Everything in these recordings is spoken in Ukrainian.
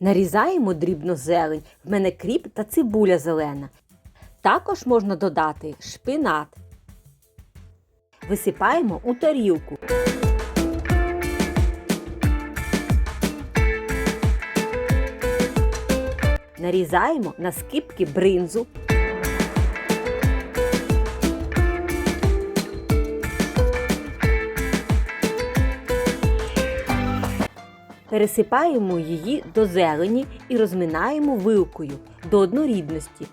Нарізаємо дрібно зелень. В мене кріп та цибуля зелена. Також можна додати шпинат. Висипаємо у тарілку. Нарізаємо на скипки бринзу. Пересипаємо її до зелені і розминаємо вилкою до однорідності.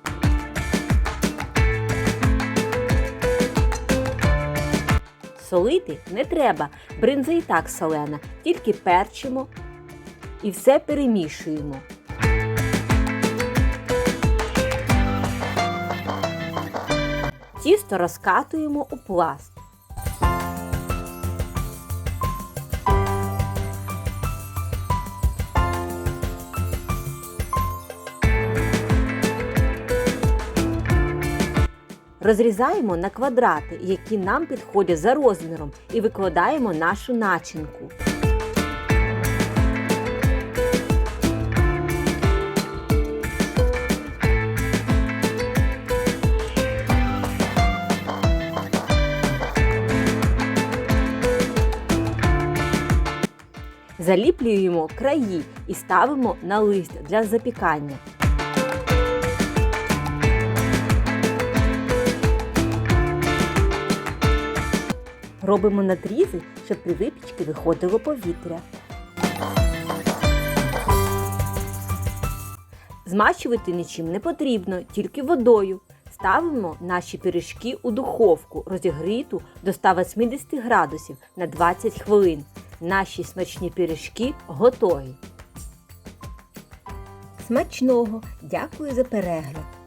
Солити не треба, бринза і так солена, тільки перчимо і все перемішуємо. Тісто розкатуємо у пласт. Розрізаємо на квадрати, які нам підходять за розміром, і викладаємо нашу начинку. Заліплюємо краї і ставимо на лист для запікання. Робимо надрізи, щоб при випічці виходило повітря. Змащувати нічим не потрібно, тільки водою. Ставимо наші пиріжки у духовку, розігріту до 180 градусів на 20 хвилин. Наші смачні пиріжки готові. Смачного! Дякую за перегляд!